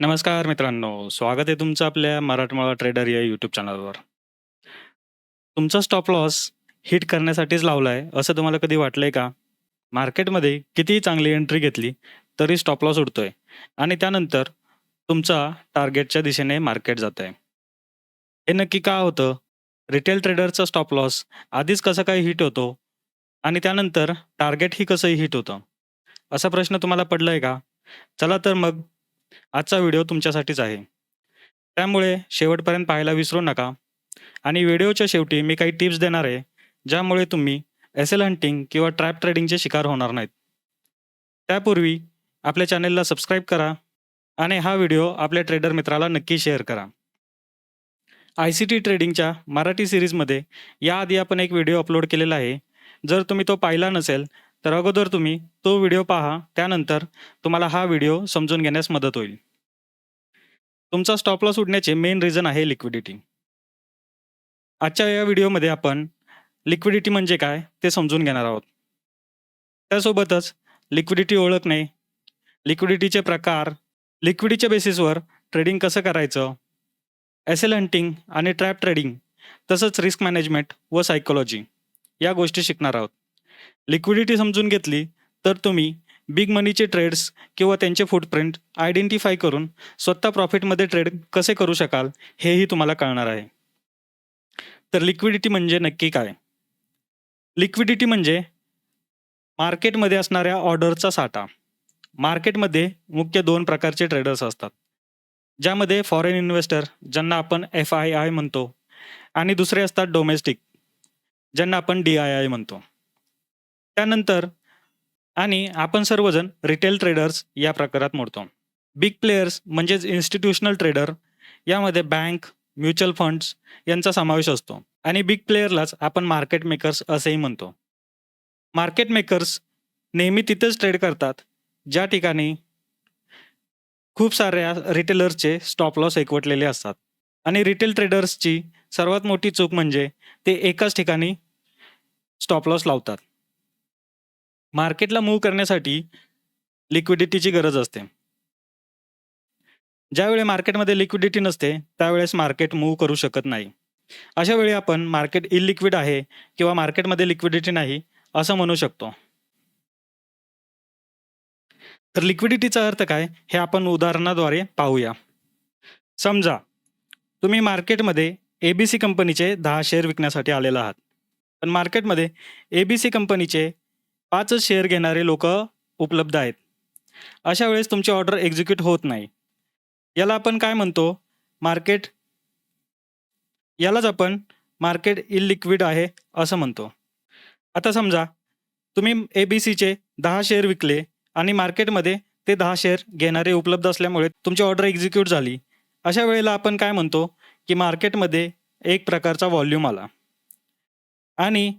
नमस्कार मित्रांनो, स्वागत आहे तुमचं आपल्या मराठमाळा ट्रेडर या यूट्यूब चॅनलवर. तुमचा स्टॉप लॉस हिट करण्यासाठीच लावलाय, असं तुम्हाला कधी वाटलंय का? मार्केटमध्ये कितीही चांगली एंट्री घेतली, तरी स्टॉप लॉस उडतोय आणि त्यानंतर तुमचा टार्गेटच्या दिशेने मार्केट जातंय. हे नक्की का होतं? रिटेल ट्रेडरचा स्टॉप लॉस आधीच कसा काय हिट होतो आणि त्यानंतर टार्गेटही कसंही हिट होतं? असा प्रश्न तुम्हाला पडलाय का? चला तर मग आजचा व्हिडिओ तुमच्यासाठीच आहे. त्यामुळे शेवटपर्यंत पाहायला विसरू नका आणि व्हिडिओच्या शेवटी मी काही टिप्स देणार आहे, ज्यामुळे तुम्ही एस-एल हंटिंग किंवा ट्रॅप ट्रेडिंगचे शिकार होणार नाहीत. त्यापूर्वी आपल्या चॅनेलला सबस्क्राईब करा आणि हा व्हिडिओ आपल्या ट्रेडर मित्राला नक्की शेअर करा. आय-सी-टी ट्रेडिंगच्या मराठी सिरीजमध्ये याआधी आपण एक व्हिडिओ अपलोड केलेला आहे. जर तुम्ही तो पाहिला नसेल, तर अगोदर तुम्ही तो व्हिडिओ पहा. त्यानंतर तुम्हाला हा व्हिडिओ समजून घेण्यास मदत होईल. तुमचा स्टॉप लॉस उडण्याचे मेन रिझन आहे लिक्विडिटी. आजच्या या व्हिडिओमध्ये आपण लिक्विडिटी म्हणजे काय ते समजून घेणार आहोत. त्यासोबतच लिक्विडिटी ओळखणे, लिक्विडिटीचे प्रकार, लिक्विडिटीच्या बेसिसवर ट्रेडिंग कसं करायचं, एस-एल हंटिंग आणि ट्रॅप ट्रेडिंग, तसंच रिस्क मॅनेजमेंट व सायकोलॉजी या गोष्टी शिकणार आहोत. लिक्विडिटी समजून घेतली, तर तुम्ही बिग मनीचे ट्रेड्स किंवा त्यांचे फूटप्रिंट आयडेंटिफाय करून स्वतः प्रॉफिटमध्ये ट्रेड कसे करू शकाल, हेही तुम्हाला कळणार आहे. तर लिक्विडिटी म्हणजे नक्की काय? लिक्विडिटी म्हणजे मार्केटमध्ये असणाऱ्या ऑर्डरचा साठा. मार्केटमध्ये मुख्य दोन प्रकारचे ट्रेडर्स असतात. ज्यामध्ये फॉरेन इन्व्हेस्टर ज्यांना आपण एफ-आय-आय म्हणतो आणि दुसरे असतात डोमेस्टिक ज्यांना आपण डी-आय-आय म्हणतो. त्यानंतर आणि आपण सर्वजण रिटेल ट्रेडर्स या प्रकारात मोडतो. बिग प्लेयर्स म्हणजेच इन्स्टिट्यूशनल ट्रेडर यामध्ये बँक, म्युच्युअल फंड्स यांचा समावेश असतो आणि बिग प्लेयरलाच आपण मार्केट मेकर्स असेही म्हणतो. मार्केट मेकर्स नेहमी तिथेच ट्रेड करतात, ज्या ठिकाणी खूप साऱ्या रिटेलर्सचे स्टॉप लॉस एकवटलेले असतात आणि रिटेल ट्रेडर्सची सर्वात मोठी चूक म्हणजे ते एकाच ठिकाणी स्टॉप लॉस लावतात. मार्केटला मूव्ह करण्यासाठी लिक्विडिटीची गरज असते. ज्यावेळी मार्केटमध्ये लिक्विडिटी नसते, त्यावेळेस मार्केट मूव्ह करू शकत नाही. अशा वेळी आपण मार्केट इलिक्विड आहे किंवा मार्केटमध्ये लिक्विडिटी नाही, असं म्हणू शकतो. तर लिक्विडिटीचा अर्थ काय, हे आपण उदाहरणाद्वारे पाहूया. समजा तुम्ही मार्केटमध्ये एबीसी कंपनीचे दहा शेअर विकण्यासाठी आलेला आहात. पण मार्केटमध्ये एबीसी कंपनीचे पाचच शेअर घेणारे लोक उपलब्ध आहेत. अशा वेळेस तुमची ऑर्डर एक्झिक्यूट होत नाही. याला आपण काय म्हणतो? मार्केट यालाच आपण मार्केट इलिक्विड आहे असं म्हणतो. आता समजा तुम्ही ए बी सीचे दहा शेअर विकले आणि मार्केटमध्ये ते दहा शेअर घेणारे उपलब्ध असल्यामुळे तुमची ऑर्डर एक्झिक्यूट झाली. अशा वेळेला आपण काय म्हणतो, की मार्केटमध्ये एक प्रकारचा व्हॉल्यूम आला. आणि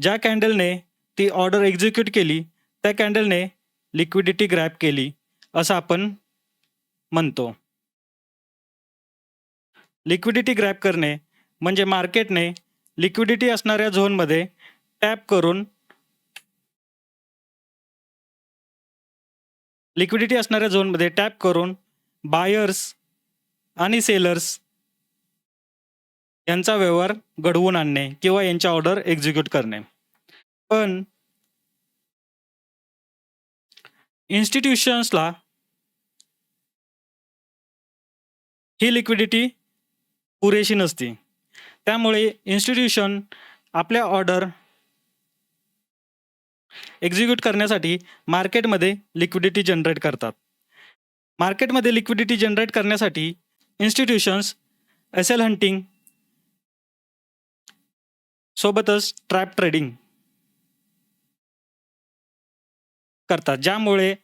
ज्या कॅन्डलने ती ऑर्डर एक्झिक्यूट केली, त्या कॅन्डलने लिक्विडिटी ग्रॅप केली, असं आपण म्हणतो. लिक्विडिटी ग्रॅप करणे म्हणजे मार्केटने लिक्विडिटी असणाऱ्या झोनमध्ये टॅप करून लिक्विडिटी असणाऱ्या झोनमध्ये टॅप करून बायर्स आणि सेलर्स यांचा व्यवहार घडवून आणणे किंवा यांच्या ऑर्डर एक्झिक्यूट करणे. पण इन्स्टिट्यूशन्सला ही लिक्विडिटी पुरेशी नसते. त्यामुळे इन्स्टिट्यूशन आपल्या ऑर्डर एक्झिक्यूट करण्यासाठी मार्केटमध्ये लिक्विडिटी जनरेट करतात. मार्केटमध्ये लिक्विडिटी जनरेट करण्यासाठी इन्स्टिट्यूशन्स एस-एल हंटिंग सोबतच ट्रॅप ट्रेडिंग करतात. ज्यामुळे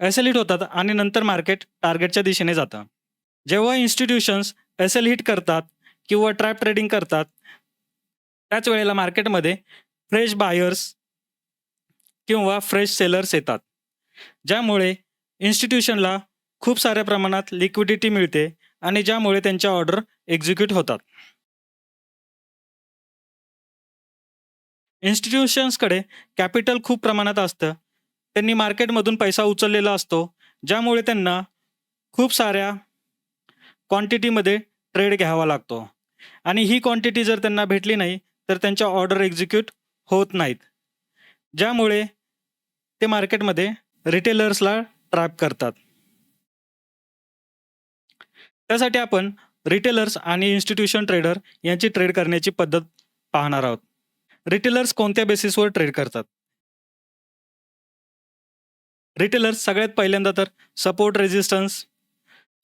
एस-एल हिट होतात आणि नंतर मार्केट टार्गेटच्या दिशेने जातं. जेव्हा इन्स्टिट्यूशन्स एस-एल हिट करतात किंवा ट्रॅप ट्रेडिंग करतात, त्याच वेळेला मार्केटमध्ये फ्रेश बायर्स किंवा फ्रेश सेलर्स येतात. ज्यामुळे इन्स्टिट्यूशनला खूप साऱ्या प्रमाणात लिक्विडिटी मिळते आणि ज्यामुळे त्यांच्या ऑर्डर एक्झिक्यूट होतात. इन्स्टिट्यूशन्सकडे कॅपिटल खूप प्रमाणात असतं. त्यांनी मार्केटमधून पैसा उचललेला असतो, ज्यामुळे त्यांना खूप साऱ्या क्वांटिटीमध्ये ट्रेड घ्यावा लागतो. आणि ही क्वांटिटी जर त्यांना भेटली नाही तर त्यांच्या ऑर्डर एक्झिक्यूट होत नाहीत. ज्यामुळे ते मार्केटमध्ये रिटेलर्सला ट्रॅप करतात. त्यासाठी आपण रिटेलर्स आणि इन्स्टिट्यूशन ट्रेडर यांची ट्रेड करण्याची पद्धत पाहणार आहोत. रिटेलर्स कोणत्या बेसिसवर ट्रेड करतात? रिटेलर्स सगळ्यात पहिल्यांदा तर support resistance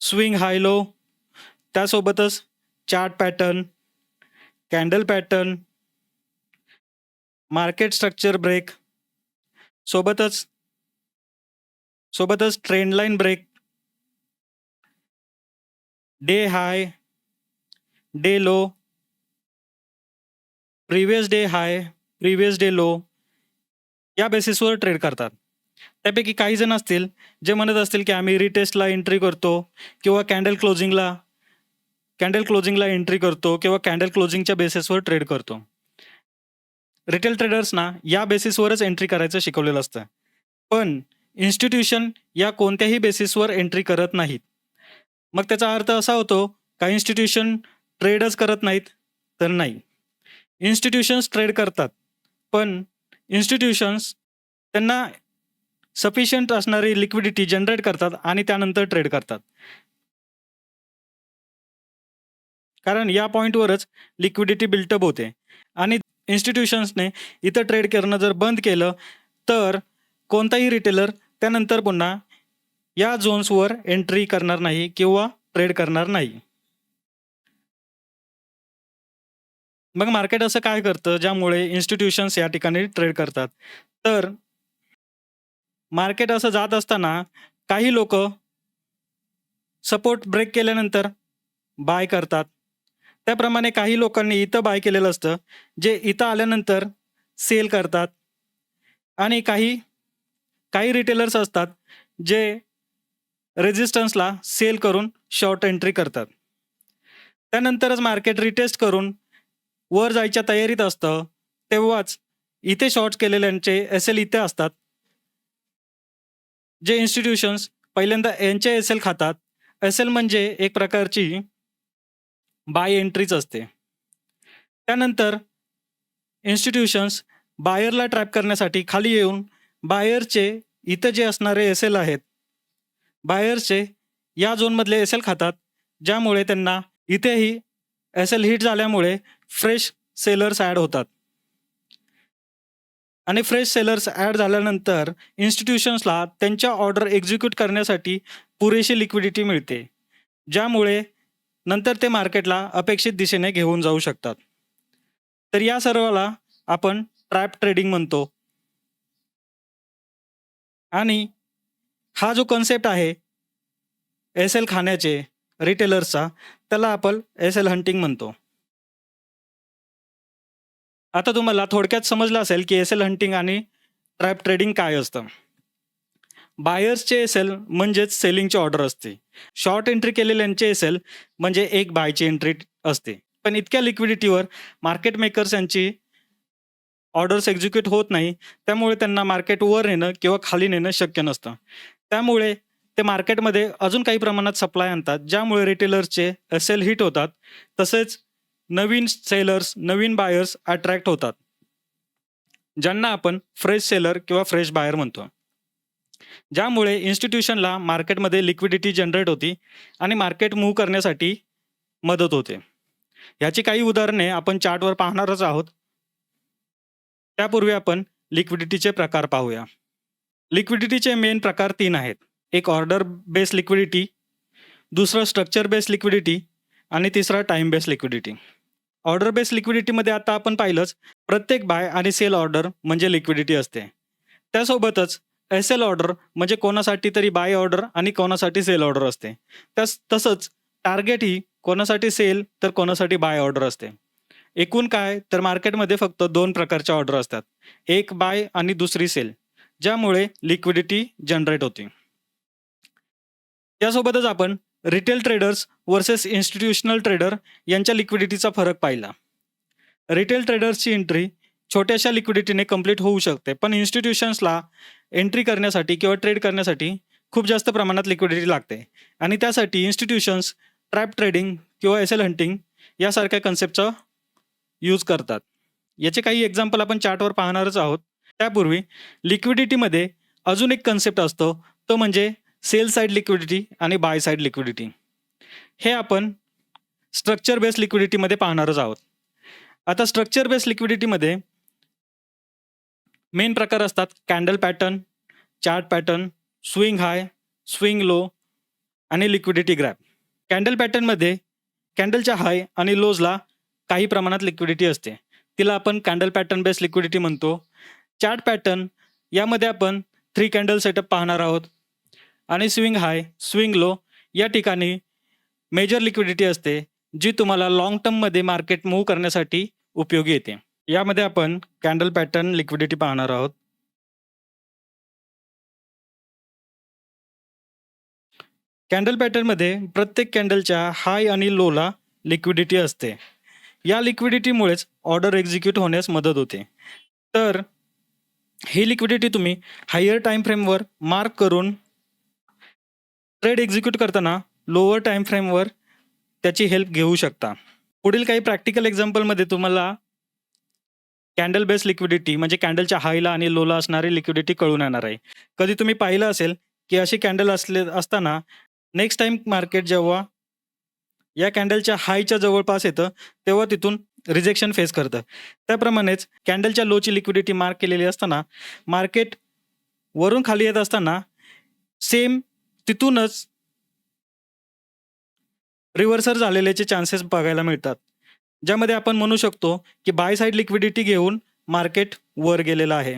swing high low त्यासोबतच chart pattern candle pattern market structure break सोबतच सोबतच trendline break day high day low previous day high previous day low या बेसिसवर ट्रेड करतात. त्यापैकी काही जण असतील जे म्हणत असतील की आम्ही रिटेस्टला एंट्री करतो किंवा कॅन्डल क्लोजिंगला कॅन्डल क्लोजिंगला एंट्री करतो किंवा कॅन्डल क्लोजिंगच्या बेसिसवर ट्रेड करतो. रिटेल ट्रेडर्सना या बेसिसवरच एंट्री करायचं शिकवलेलं असतं. पण इन्स्टिट्यूशन या कोणत्याही बेसिसवर एंट्री करत नाहीत. मग त्याचा अर्थ असा होतो का इन्स्टिट्यूशन ट्रेडच करत नाहीत? तर नाही. इन्स्टिट्यूशन्स ट्रेड करतात. पण इन्स्टिट्यूशन्स त्यांना सफिशियंट असणारी लिक्विडिटी जनरेट करतात आणि त्यानंतर ट्रेड करतात. कारण या पॉईंटवरच लिक्विडिटी बिल्टअप होते. आणि इन्स्टिट्यूशन्सने इथं ट्रेड करणं जर बंद केलं तर कोणताही रिटेलर त्यानंतर पुन्हा या झोन्सवर एंट्री करणार नाही किंवा ट्रेड करणार नाही. मग मार्केट असं काय करतं ज्यामुळे इन्स्टिट्यूशन्स या ठिकाणी ट्रेड करतात? तर मार्केट असं जात असताना काही लोक सपोर्ट ब्रेक केल्यानंतर बाय करतात. त्याप्रमाणे काही लोकांनी इथं बाय केलेलं असतं जे इथं आल्यानंतर सेल करतात. आणि काही काही रिटेलर्स असतात जे रेजिस्टन्सला सेल करून शॉर्ट एंट्री करतात. त्यानंतरच मार्केट रिटेस्ट करून वर जायच्या तयारीत असतं तेव्हाच इथे शॉर्ट केलेल्यांचे एस एल इथे असतात. जे इन्स्टिट्यूशन्स पहिल्यांदा यांच्या एस एल खातात एस एल म्हणजे एक प्रकारची बाय एंट्रीच असते. त्यानंतर इन्स्टिट्यूशन्स बायरला ट्रॅप करण्यासाठी खाली येऊन बायरचे इथं जे असणारे एस एल आहेत बायरचे या झोनमधले एस एल खातात ज्यामुळे त्यांना इथेही एस एल हिट झाल्यामुळे फ्रेश सेलर्स ॲड होतात. आणि फ्रेश सेलर्स ॲड झाल्यानंतर इन्स्टिट्यूशन्सला त्यांच्या ऑर्डर एक्झिक्यूट करण्यासाठी पुरेशी लिक्विडिटी मिळते ज्यामुळे नंतर ते मार्केटला अपेक्षित दिशेने घेऊन जाऊ शकतात. तर या सर्वाला आपण ट्रॅप ट्रेडिंग म्हणतो. आणि हा जो कन्सेप्ट आहे एस एल खाण्याचे रिटेलर्सचा त्याला आपण एस एल हंटिंग म्हणतो. आता तुम्हाला थोडक्यात समजलं असेल की एस एल हंटिंग आणि ट्रॅप ट्रेडिंग काय असतं. बायर्सचे एस एल म्हणजेच सेलिंगची ऑर्डर असते. शॉर्ट एंट्री केलेल्यांचे एस एल म्हणजे एक बायची एंट्री असते. पण इतक्या लिक्विडिटीवर मार्केट मेकर्स यांची ऑर्डर्स एक्झिक्यूट होत नाही त्यामुळे त्यांना मार्केट वर नेणं किंवा खाली नेणं शक्य नसतं. त्यामुळे ते मार्केटमध्ये अजून काही प्रमाणात सप्लाय आणतात ज्यामुळे रिटेलर्सचे एस एल हिट होतात. तसेच नवीन सेलर्स नवीन बायर्स अट्रॅक्ट होतात. ज्यांना आपण फ्रेश सेलर किंवा फ्रेश बायर म्हणतो. ज्यामुळे इन्स्टिट्यूशनला मार्केटमध्ये लिक्विडिटी जनरेट होती आणि मार्केट मूव्ह करण्यासाठी मदत होते. ह्याची काही उदाहरणे आपण चार्टवर पाहणारच आहोत. त्यापूर्वी आपण लिक्विडिटीचे प्रकार पाहूया. लिक्विडिटीचे मेन प्रकार तीन आहेत. एक ऑर्डर बेस लिक्विडिटी दुसरं स्ट्रक्चर बेस लिक्विडिटी आणि तिसरा time base liquidity order base लिक्विडिटीमध्ये आता आपण पाहिलंच प्रत्येक बाय आणि सेल ऑर्डर म्हणजे लिक्विडिटी असते. त्यासोबतच एस एल ऑर्डर म्हणजे कोणासाठी तरी बाय ऑर्डर आणि कोणासाठी सेल ऑर्डर असते. त्यास तसंच टार्गेट ही कोणासाठी सेल तर कोणासाठी बाय ऑर्डर असते. एकूण काय तर मार्केटमध्ये फक्त दोन प्रकारच्या ऑर्डर असतात. एक बाय आणि दुसरी सेल ज्यामुळे लिक्विडिटी जनरेट होते. यासोबतच आपण retail traders versus institutional trader यांच्या लिक्विडिटीचा फरक पाहिला. रिटेल ट्रेडर्सची एंट्री छोट्याशा लिक्विडिटीने कंप्लीट होऊ शकते पण इन्स्टिट्यूशन्सला एंट्री करण्यासाठी किंवा ट्रेड करण्यासाठी खूप जास्त प्रमाणात लिक्विडिटी लागते. आणि त्यासाठी इन्स्टिट्यूशन्स ट्रॅप ट्रेडिंग किंवा एस एल हंटिंग यासारख्या कन्सेप्टचा यूज करतात. याचे काही एक्झाम्पल आपण चार्टवर पाहणारच आहोत. त्यापूर्वी लिक्विडिटीमध्ये अजून एक कन्सेप्ट असतो तो म्हणजे सेल साईड लिक्विडिटी आणि बाय साईड लिक्विडिटी. हे आपण स्ट्रक्चर बेस्ड लिक्विडिटीमध्ये पाहणारच आहोत. आता स्ट्रक्चर बेस्ड लिक्विडिटीमध्ये मेन प्रकार असतात candle pattern chart pattern swing high swing low आणि लिक्विडिटी ग्रॅप कॅन्डल पॅटर्नमध्ये कॅन्डलच्या हाय आणि लोजला काही प्रमाणात लिक्विडिटी असते. तिला आपण कॅन्डल पॅटर्न बेस्ड लिक्विडिटी म्हणतो. चार्ट पॅटर्न यामध्ये आपण थ्री कॅन्डल सेटअप पाहणार आहोत. आणि स्विंग हाय स्विंग लो या ठिकाणी मेजर लिक्विडिटी असते जी तुम्हाला लाँग टर्ममध्ये मार्केट मूव्ह करण्यासाठी उपयोगी येते. यामध्ये आपण कॅन्डल पॅटर्न लिक्विडिटी पाहणार आहोत. कॅन्डल पॅटर्नमध्ये प्रत्येक कॅन्डलच्या हाय आणि लोला लिक्विडिटी असते. या लिक्विडिटीमुळेच ऑर्डर एक्झिक्यूट होण्यास मदत होते. तर ही लिक्विडिटी तुम्ही हायर टाईम फ्रेमवर मार्क करून ट्रेड एक्झिक्यूट करताना लोअर टाईम फ्रेमवर त्याची हेल्प घेऊ शकता. पुढील काही प्रॅक्टिकल एक्झाम्पलमध्ये तुम्हाला कॅन्डल बेस्ड लिक्विडिटी म्हणजे कॅन्डलच्या हायला आणि लोला असणारी लिक्विडिटी कळून येणार आहे. कधी तुम्ही पाहिलं असेल की अशी कॅन्डल असले असताना नेक्स्ट टाइम मार्केट जेव्हा या कॅन्डलच्या हायच्या जवळपास येतं तेव्हा तिथून रिजेक्शन फेस करतं. त्याप्रमाणेच कॅन्डलच्या लोची लिक्विडिटी मार्क केलेली असताना मार्केट वरून खाली येत असताना सेम तिथूनच रिव्हर्सर झालेल्याचे चान्सेस बघायला मिळतात. ज्यामध्ये आपण म्हणू शकतो की बाय साईड लिक्विडिटी घेऊन मार्केट वर गेलेलं आहे.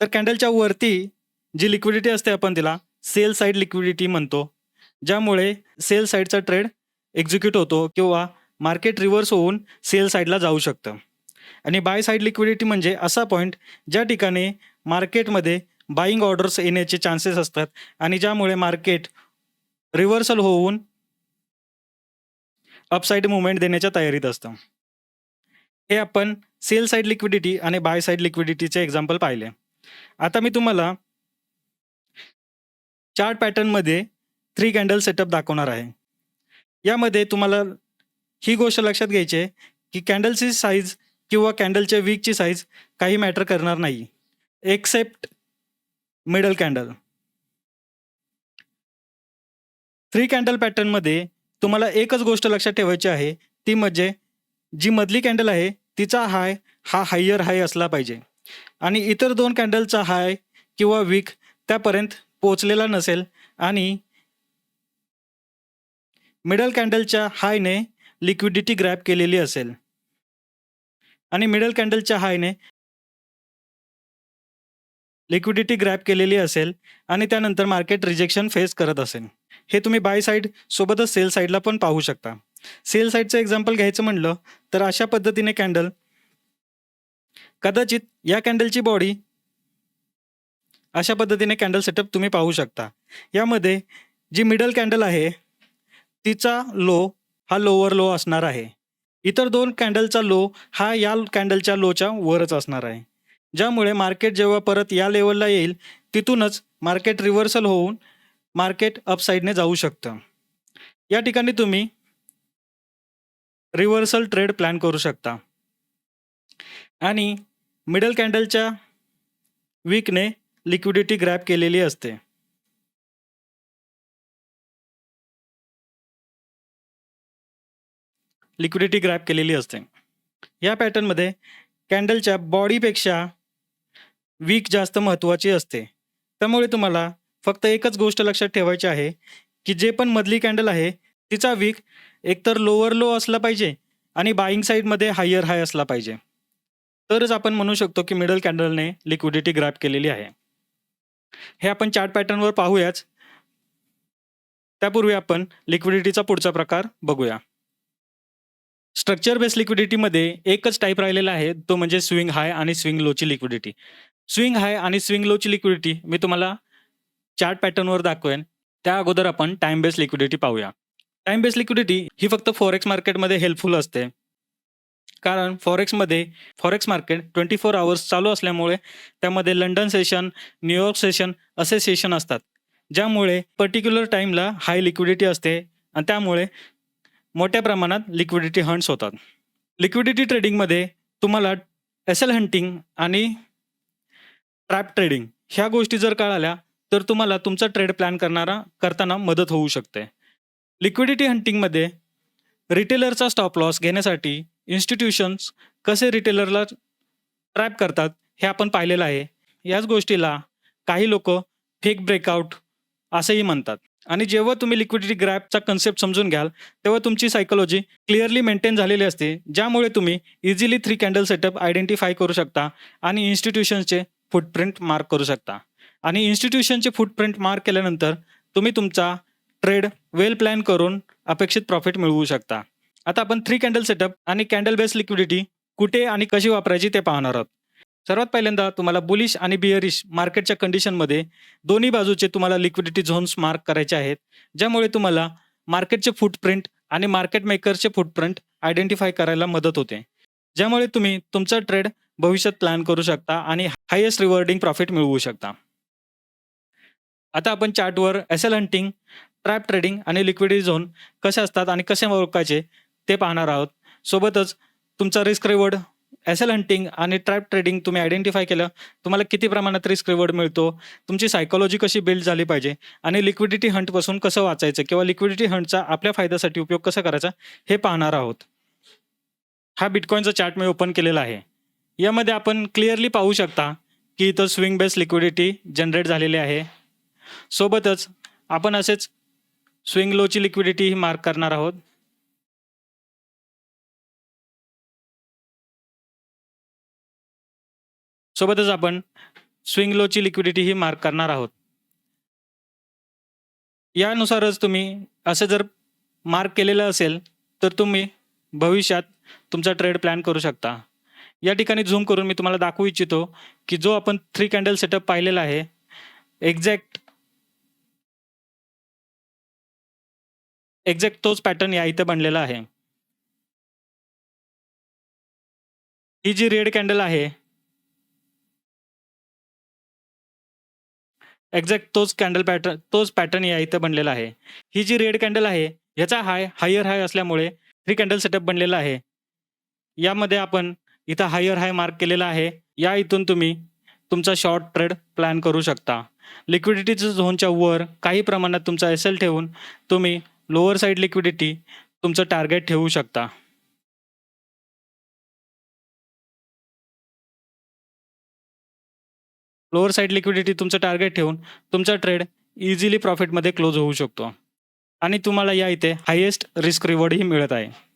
तर कॅन्डलच्या वरती जी लिक्विडिटी असते आपण तिला सेल साईड लिक्विडिटी म्हणतो. ज्यामुळे सेल साईडचा ट्रेड एक्झिक्यूट होतो किंवा मार्केट रिव्हर्स होऊन सेल साईडला जाऊ शकतं. आणि बाय साईड लिक्विडिटी म्हणजे असा पॉईंट ज्या ठिकाणी मार्केटमध्ये बाईंग ऑर्डर्स येण्याचे चान्सेस असतात आणि ज्यामुळे मार्केट रिव्हर्सल होऊन अपसाईड मुवमेंट देण्याच्या तयारीत असतं. हे आपण सेल साईड लिक्विडिटी आणि बाय साईड लिक्विडिटीचे एक्झाम्पल पाहिले. आता मी तुम्हाला चार्ट पॅटर्नमध्ये थ्री कॅन्डल सेटअप दाखवणार आहे. यामध्ये तुम्हाला ही गोष्ट लक्षात घ्यायची आहे की कॅन्डलची साईज किंवा कॅन्डलच्या वीकची साईज काही मॅटर करणार नाही. Except middle candle. Three candle पॅटर्नमध्ये तुम्हाला एकच गोष्ट लक्षात ठेवायची आहे ती म्हणजे जी मधली कॅन्डल आहे तिचा हाय हा हायर हाय असला पाहिजे. आणि इतर दोन कॅन्डलचा हाय किंवा वीक त्यापर्यंत पोचलेला नसेल आणि मिडल कॅन्डलच्या हायने लिक्विडिटी ग्रॅप केलेली असेल. आणि मिडल कॅन्डलच्या हायने लिक्विडिटी ग्रॅप केलेली असेल आणि त्यानंतर मार्केट रिजेक्शन फेस करत असेल. हे तुम्ही बाय साईड सोबतच सेल साईडला पण पाहू शकता. सेल साईडचं एक्झाम्पल घ्यायचं म्हणलं तर अशा पद्धतीने कॅन्डल कदाचित या कॅन्डलची बॉडी अशा पद्धतीने कॅन्डल सेटअप तुम्ही पाहू शकता. यामध्ये जी मिडल कॅन्डल आहे तिचा लो हा लोअर लो असणार आहे. इतर दोन कॅन्डलचा लो हा या कॅन्डलच्या लोच्या वरच असणार आहे. ज्यामुळे मार्केट जेव्हा परत या लेवलला येईल तिथूनच मार्केट रिव्हर्सल होऊन मार्केट अपसाईडने जाऊ शकतं. या ठिकाणी तुम्ही रिव्हर्सल ट्रेड प्लॅन करू शकता. आणि मिडल कॅन्डलच्या वीकने लिक्विडिटी ग्रॅप केलेली असते. लिक्विडिटी ग्रॅप केलेली असते. या पॅटर्नमध्ये कॅन्डलच्या बॉडीपेक्षा वीक जास्त महत्त्वाची असते. त्यामुळे तुम्हाला फक्त एकच गोष्ट लक्षात ठेवायची आहे की जे पण मधली कॅन्डल आहे तिचा वीक एकतर लोअर लो असला पाहिजे आणि बाईंग साईडमध्ये हायर हाय असला पाहिजे. तरच आपण म्हणू शकतो की मिडल कॅन्डलने लिक्विडिटी ग्रॅप केलेली आहे. हे आपण चार्ट पॅटर्नवर पाहूयाच. त्यापूर्वी आपण लिक्विडिटीचा पुढचा प्रकार बघूया. स्ट्रक्चर बेस्ड लिक्विडिटीमध्ये एकच टाईप राहिलेला आहे तो म्हणजे स्विंग हाय आणि स्विंग लोची लिक्विडिटी स्विंग हाय आणि स्विंग लोची लिक्विडिटी मी तुम्हाला चार्ट पॅटर्नवर दाखवेन. त्या अगोदर आपण टाइम बेस्ड लिक्विडिटी पाहूया. टाइम बेस्ड लिक्विडिटी ही फक्त फॉरेक्स मार्केटमध्ये हेल्पफुल असते. कारण फॉरेक्समध्ये forex market twenty four hours चालू असल्यामुळे त्यामध्ये London session New York session असे सेशन असतात. ज्यामुळे पर्टिक्युलर टाईमला हाय लिक्विडिटी असते आणि त्यामुळे मोठ्या प्रमाणात लिक्विडिटी हंट्स होतात. लिक्विडिटी ट्रेडिंगमध्ये तुम्हाला एस एल हंटिंग आणि ट्रॅप ट्रेडिंग ह्या गोष्टी जर कळाल्या तर तुम्हाला तुमचा ट्रेड प्लॅन करणारा करताना मदत होऊ शकते. लिक्विडिटी हंटिंगमध्ये रिटेलरचा स्टॉप लॉस घेण्यासाठी इन्स्टिट्यूशन्स कसे रिटेलरला ट्रॅप करतात हे आपण पाहिलेलं आहे. याच गोष्टीला काही लोक फेक ब्रेकआउट असंही म्हणतात. आणि जेव्हा तुम्ही लिक्विडिटी ग्रॅपचा कन्सेप्ट समजून घ्याल तेव्हा तुमची सायकोलॉजी क्लिअरली मेंटेन झालेली असते ज्यामुळे तुम्ही easily three candle setup identify करू शकता आणि इन्स्टिट्यूशन्सचे फुटप्रिंट मार्क करू शकता. आणि इन्स्टिट्यूशनचे फुटप्रिंट मार्क केल्यानंतर तुम्ही तुमचा ट्रेड वेल प्लॅन करून अपेक्षित प्रॉफिट मिळवू शकता. आता आपण थ्री कॅन्डल सेटअप आणि कॅन्डल बेस लिक्विडिटी कुठे आणि कशी वापरायची ते पाहणार आहोत. सर्वात पहिल्यांदा तुम्हाला बुलिश आणि बिअरिश मार्केटच्या कंडिशनमध्ये दोन्ही बाजूचे तुम्हाला लिक्विडिटी झोन्स मार्क करायचे आहेत. ज्यामुळे तुम्हाला मार्केटचे फुटप्रिंट आणि मार्केट मेकरचे फुटप्रिंट आयडेंटिफाय करायला मदत होते. ज्यामुळे तुम्ही तुमचा ट्रेड भविष्यात प्लॅन करू शकता आणि हायेस्ट रिवॉर्डिंग प्रॉफिट मिळवू शकता. आता आपण चार्टवर S L hunting trap trading आणि लिक्विडिटी झोन कसे असतात आणि कसे ओळखायचे ते पाहणार आहोत. सोबतच तुमचा risk reward S L hunting आणि ट्रॅप ट्रेडिंग तुम्ही आयडेंटिफाय केलं तुम्हाला किती प्रमाणात रिस्क रिवॉर्ड मिळतो तुमची सायकोलॉजी कशी बिल्ड झाली पाहिजे आणि लिक्विडिटी हंटपासून कसं वाचायचं किंवा लिक्विडिटी हंटचा आपल्या फायद्यासाठी उपयोग कसा करायचा हे पाहणार आहोत. हा बिटकॉईनचा चार्ट मी ओपन केलेला आहे. यामध्ये आपण क्लिअरली पाहू शकता की इथं स्विंग बेस लिक्विडिटी जनरेट झालेली आहे. सोबतच आपण असेच स्विंग लोची लिक्विडिटी ही मार्क करणार आहोत. सोबतच आपण स्विंग लोची लिक्विडिटी ही मार्क करणार आहोत. यानुसारच तुम्ही असं जर मार्क केलेलं असेल तर तुम्ही भविष्यात तुमचा ट्रेड प्लॅन करू शकता. या ठिकाणी झूम करून मी तुम्हाला दाखवू इच्छितो की जो आपण थ्री कॅन्डल सेटअप पाहिलेला आहे एक्झॅक्ट एक्झॅक्ट तोच पॅटर्न या इथे बनलेला आहे. ही जी रेड कॅन्डल आहे एक्झॅक्ट तोच कॅन्डल पॅटर्न तोच पॅटर्न या इथे बनलेला आहे. ही जी रेड कॅन्डल आहे ह्याचा हाय हायर हाय असल्यामुळे थ्री कॅन्डल सेटअप बनलेला आहे. यामध्ये आपण इथं हायर हाय मार्क केलेला आहे. या इथून तुम्ही तुमचा शॉर्ट ट्रेड प्लॅन करू शकता. लिक्विडिटीच्या झोनच्या वर काही प्रमाणात तुमचा एस एल ठेवून तुम्ही लोअर साईड लिक्विडिटी तुमचं टार्गेट ठेवू शकता. लोअर साईड लिक्विडिटी तुमचं टार्गेट ठेवून तुमचा ट्रेड इझिली प्रॉफिटमध्ये क्लोज होऊ शकतो. आणि तुम्हाला या इथे हायेस्ट रिस्क रिवॉर्डही मिळत आहे.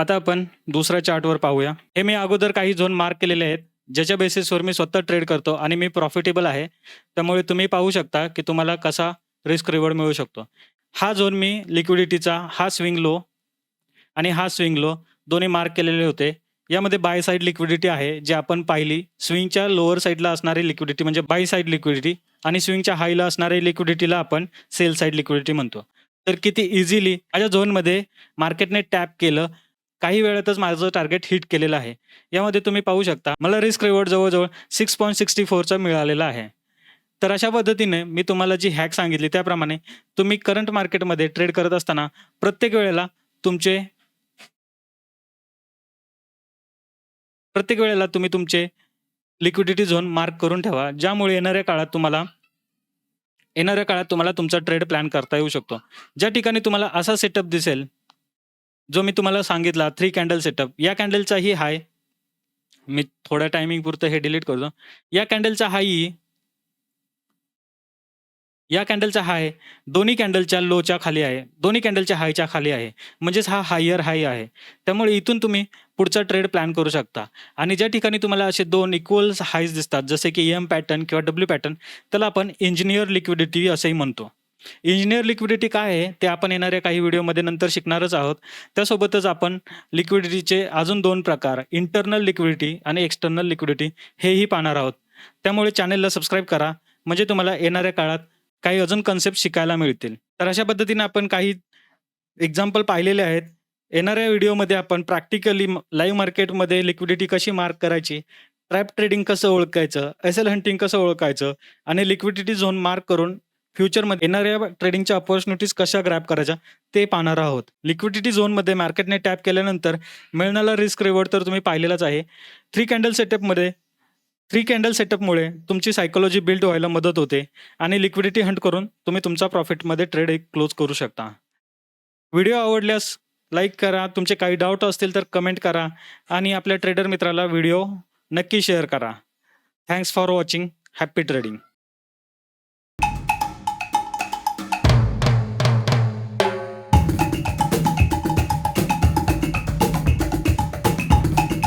आता आपण दुसऱ्या चार्टवर पाहूया. हे मी अगोदर काही झोन मार्क केलेले आहेत ज्याच्या बेसिसवर मी स्वतः ट्रेड करतो आणि मी प्रॉफिटेबल आहे. त्यामुळे तुम्ही पाहू शकता की तुम्हाला कसा रिस्क रिवॉर्ड मिळू शकतो. हा झोन मी लिक्विडिटीचा हा स्विंग लो आणि हा स्विंग लो दोन्ही मार्क केलेले होते. यामध्ये बाय साईड लिक्विडिटी आहे जे आपण पाहिली. स्विंगच्या लोअर साईडला असणारी लिक्विडिटी म्हणजे बाय साईड लिक्विडिटी आणि स्विंगच्या हायला असणाऱ्या लिक्विडिटीला आपण सेल साईड लिक्विडिटी म्हणतो. तर किती इझिली माझ्या झोनमध्ये मार्केटने टॅप केलं काही वेळातच माझं टार्गेट हिट केलेलं आहे. यामध्ये तुम्ही पाहू शकता मला रिस्क रिवॉर्ड जवळजवळ सिक्स पॉईंट सिक्स्टी फोरचा मिळालेला आहे. तर अशा पद्धतीने मी तुम्हाला जी हॅक सांगितली त्याप्रमाणे तुम्ही करंट मार्केटमध्ये ट्रेड करत असताना प्रत्येक वेळेला तुमचे प्रत्येक वेळेला तुम्ही तुमचे लिक्विडिटी झोन मार्क करून ठेवा ज्यामुळे येणाऱ्या काळात तुम्हाला येणाऱ्या काळात तुम्हाला तुमचा ट्रेड प्लॅन करता येऊ शकतो. ज्या ठिकाणी तुम्हाला असा सेटअप दिसेल जो मी तुम्हाला सांगितला थ्री कॅन्डल सेटअप या कॅन्डलचाही हाय मी थोड्या टायमिंग पुरतं हे डिलीट करतो. या कॅन्डलचा हाई या कॅन्डलचा हाय दोन्ही कॅन्डलच्या लोच्या खाली आहे. दोन्ही कॅन्डलच्या हायच्या खाली आहे. म्हणजेच हा हायर हाय आहे. त्यामुळे इथून तुम्ही पुढचा ट्रेड प्लॅन करू शकता. आणि ज्या ठिकाणी तुम्हाला असे दोन इक्वल हायज दिसतात जसे की एम पॅटर्न किंवा डब्ल्यू पॅटर्न त्याला आपण इंजिनियर लिक्विडिटी असंही म्हणतो. इंजिनियर लिक्विडिटी काय आहे ते आपण येणाऱ्या काही व्हिडिओमध्ये नंतर शिकणारच आहोत. त्यासोबतच आपण लिक्विडिटीचे अजून दोन प्रकार इंटरनल लिक्विडिटी आणि एक्सटर्नल लिक्विडिटी हेही पाहणार आहोत. त्यामुळे चॅनेलला सबस्क्राईब करा. म्हणजे तुम्हाला येणाऱ्या काळात काही अजून कन्सेप्ट शिकायला मिळतील. तर अशा पद्धतीने आपण काही एक्झाम्पल पाहिलेले आहेत. येणाऱ्या व्हिडिओमध्ये आपण प्रॅक्टिकली लाईव्ह मार्केटमध्ये लिक्विडिटी कशी मार्क करायची ट्रॅप ट्रेडिंग कसं ओळखायचं एस एल हंटिंग कसं ओळखायचं आणि लिक्विडिटी झोन मार्क करून फ्युचरमध्ये येणाऱ्या ट्रेडिंगच्या ऑपॉर्च्युनिटीज कशा ग्रॅप करायच्या ते पाहणार आहोत. लिक्विडिटी झोनमध्ये मार्केटने टॅप केल्यानंतर मिळणारा रिस्क रिवॉर्ड तर तुम्ही पाहिलेलाच आहे. थ्री कॅन्डल सेटअपमध्ये थ्री कॅन्डल सेटअपमुळे तुमची सायकोलॉजी बिल्ड व्हायला मदत होते आणि लिक्विडिटी हंट करून तुम्ही तुमचा प्रॉफिटमध्ये ट्रेड एक क्लोज करू शकता. व्हिडिओ आवडल्यास लाईक करा तुमचे काही डाऊट असतील तर कमेंट करा आणि आपल्या ट्रेडर मित्राला व्हिडिओ नक्की शेअर करा. Thanks for watching happy trading